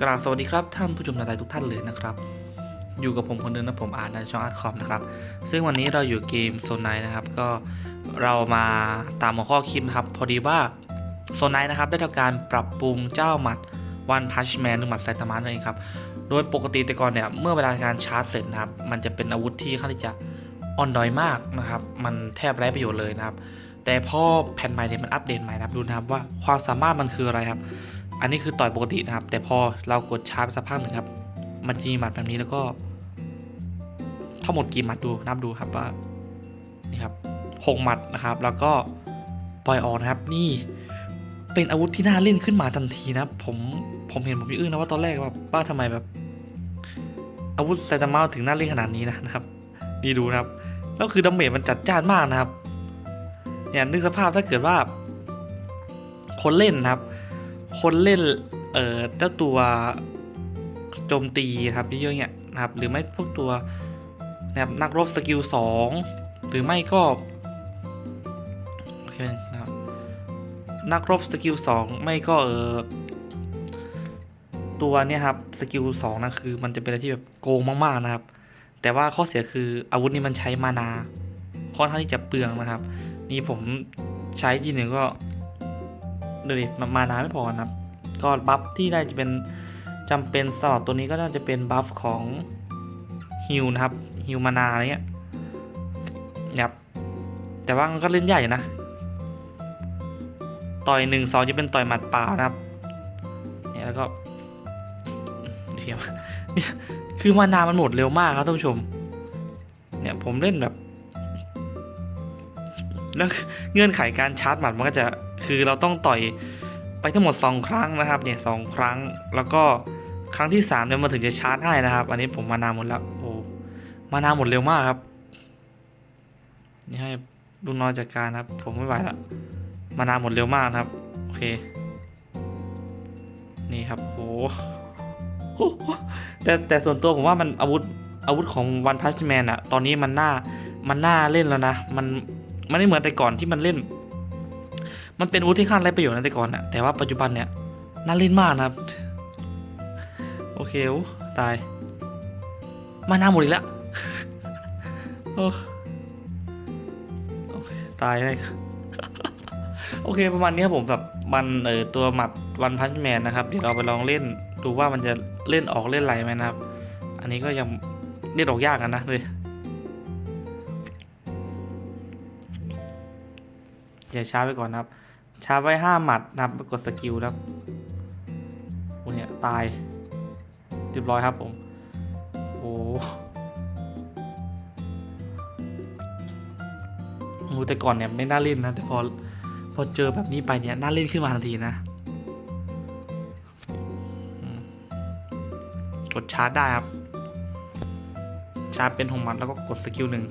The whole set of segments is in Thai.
กราบสวัสดีครับท่านผู้ชมทายทุกท่านเลยนะครับ อยู่กับผมคนเดิมนะผมอาร์ตในช่องอาร์ตคอมนะครับ ซึ่งวันนี้เราอยู่เกมโซนไนนะครับ ก็เรามาตามหัวข้อคลิปครับ พอดีว่าโซนไนนะครับ ได้ทำการปรับปรุงเจ้าหมัดวันพัชแมนหรือหมัดไซตามะนั่นเองครับ โดยปกติแต่ก่อนเนี่ย เมื่อเวลาการชาร์จเสร็จนะครับ มันจะเป็นอาวุธที่ค่อนข้างจะอ่อนดอยมากนะครับ มันแทบไร้ประโยชน์เลยนะครับ แต่พอแผ่นใหม่เนี่ยมันอัปเดตใหม่นะครับดูนะครับว่าความสามารถมันคืออะไรครับ อันนี้คือต่อยปกตินะครับ แต่พอเรากดชาร์จไปสักพักหนึ่งครับ มันจะมีหมัดแบบนี้แล้วก็ทั้งหมดกี่หมัดดูนับดูครับว่านี่ครับหกหมัดนะครับ แล้วก็ปล่อยออกนะครับ นี่เป็นอาวุธที่น่าเล่นขึ้นมาทันทีนะผมผมเห็นผมยังอึ้งนะว่าตอนแรกว่าว่าทำไมแบบ อาวุธไซตามะถึงน่าเล่นขนาดนี้นะนะครับนี่ดูนะครับแล้วคือดาเมจมันจัดจ้านมากนะครับ เนี่ยนึกสภาพถ้าเกิดว่า คนเล่นนะครับ คนเล่นเอ่อเจ้าตัวโจมตีครับเยอะๆเนี่ยนะครับหรือไม่พวกตัวนะครับนักรบสกิลสองหรือไม่ก็โอเคนะครับนักรบสกิลสองไม่ก็เออตัวเนี่ยครับสกิลสองนะคือมันจะเป็นอะไรที่แบบโกงมากๆนะครับ แต่ว่าข้อเสียคืออาวุธนี้มันใช้มานาค่อนข้างที่จะเปลืองนะครับ นี่ผมใช้ทีหนึ่งก็ ดูดิมามานาไม่พอนะครับก็บัฟที่ได้จะเป็นจำเป็นสำหรับตัวนี้ก็น่าจะเป็นบัฟของฮิวนะครับฮิวมานาอะไรเงี้ยครับแต่ว่ามันก็เล่นใหญ่นะ ต่อยหนึ่งสองจะเป็นต่อยหมัดเปล่านะครับเนี่ยแล้วก็เดี๋ยวเนี่ยคือมานามันหมดเร็วมากครับท่านผู้ชม เนี่ยผมเล่นแบบ แล้วเงื่อนไขการชาร์จหมัดมันก็จะ คือเราต้องต่อยไปทั้งหมด 2 ครั้งนะครับเนี่ยสองครั้งแล้วก็ครั้งที่3เนี่ยมันถึงจะชาร์จให้นะครับ อันนี้ผมมานาหมดแล้วโอ้มานาหมดเร็วมากครับนี่ให้ลูกน้อยจัดการครับ ผมไม่ไหวแล้วมานาหมดเร็วมากนะครับโอเค นี่ครับโหแต่แต่ส่วนตัวผมว่ามันอาวุธอาวุธของวันพัชแมนอะตอนนี้มันน่ามันน่าเล่นแล้วนะ มันมันไม่เหมือนแต่ก่อนที่มันเล่น มันเป็นอาวุธที่ค่อนข้างไรประโยชน์นะแต่ก่อนนะแต่ว่าปัจจุบันเนี่ยน่าเล่นมากนะครับ โอเคโอ้ตายมาหน้าหมดอีกแล้วโอ้โอเคตายได้โอเคประมาณนี้ครับผมแบบมันเออตัวหมัดวันพันช์แมนนะครับเดี๋ยวเราไปลองเล่นดูว่ามันจะเล่นออกเล่นไรไหมนะครับ อันนี้ก็ยังเล่นออกยากกันนะเลยอย่าช้าไปก่อนนะครับ ช้าไว้ห้าหมัดนะครับกดสกิลนะครับโอ้เนี่ยตายเรียบร้อยครับผม โอ้โหแต่ก่อนเนี่ยไม่น่าเล่นนะ แต่พอพอเจอแบบนี้ไปเนี่ยน่าเล่นขึ้นมาทันทีนะ กดชาร์จได้ครับ ชาร์จเป็นหงหมัดแล้วก็กดสกิลหนึ่ง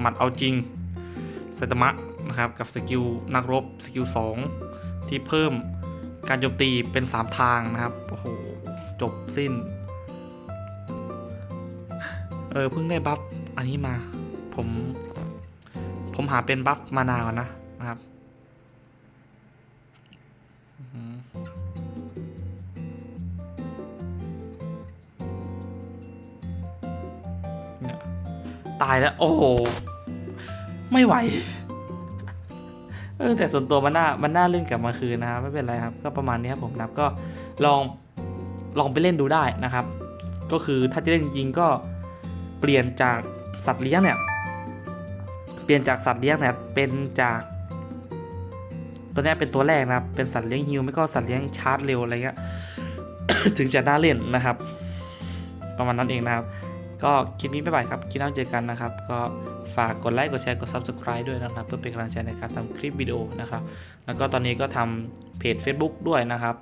หมัดเอาจริง ตามะนะครับกับสกิลนักรบสกิล2ที่เพิ่มการโจมตีเป็น 3 ทางนะครับโอ้โหจบสิ้น เออเพิ่งได้บัฟอันนี้มา ผม ผมหาเป็นบัฟมานาก่อนนะนะครับตายแล้ว โอ้โห ไม่ไหว เออแต่ส่วนตัวมันน่ามันน่าเล่นกลับมาคืนนะครับไม่เป็นไรครับ ก็ประมาณนี้ครับผมนับก็ลองลองไปเล่นดูได้นะครับ ก็คือถ้าจะเล่นจริงก็เปลี่ยนจากสัตว์เลี้ยงเนี่ย เปลี่ยนจากสัตว์เลี้ยงเนี่ยเป็นจาก ตัวนี้เป็นตัวแรกนะครับ เป็นสัตว์เลี้ยงฮิวไม่ก็สัตว์เลี้ยงชาร์จเร็วอะไรเงี้ยถึงจะน่าเล่นนะครับ ประมาณนั้นเองนะครับ ก็คลิปนี้บ๊ายบายครับคลิปหน้าเจอกันนะครับ ก็ฝากกดไลค์กดแชร์กด Subscribe ด้วยนะครับ เพื่อเป็นกำลังใจในการทำคลิปวิดีโอนะครับ แล้วก็ตอนนี้ก็ทำเพจ Facebook ด้วยนะครับ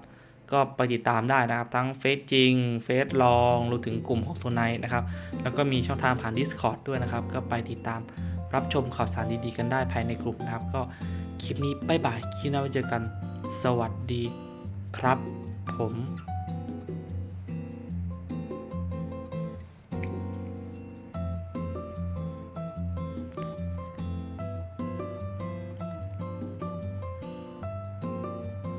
ก็ไปติดตามได้นะครับ ทั้งเฟซจริงเฟซลองรวมถึงกลุ่มของโซนไนนะครับ แล้วก็มีช่องทางผ่าน Discord ด้วยนะครับ ก็ไปติดตามรับชมข่าวสารดีๆกันได้ภายในกลุ่มนะครับ ก็คลิปนี้บ๊ายบายคลิปหน้าเจอกันสวัสดีครับผม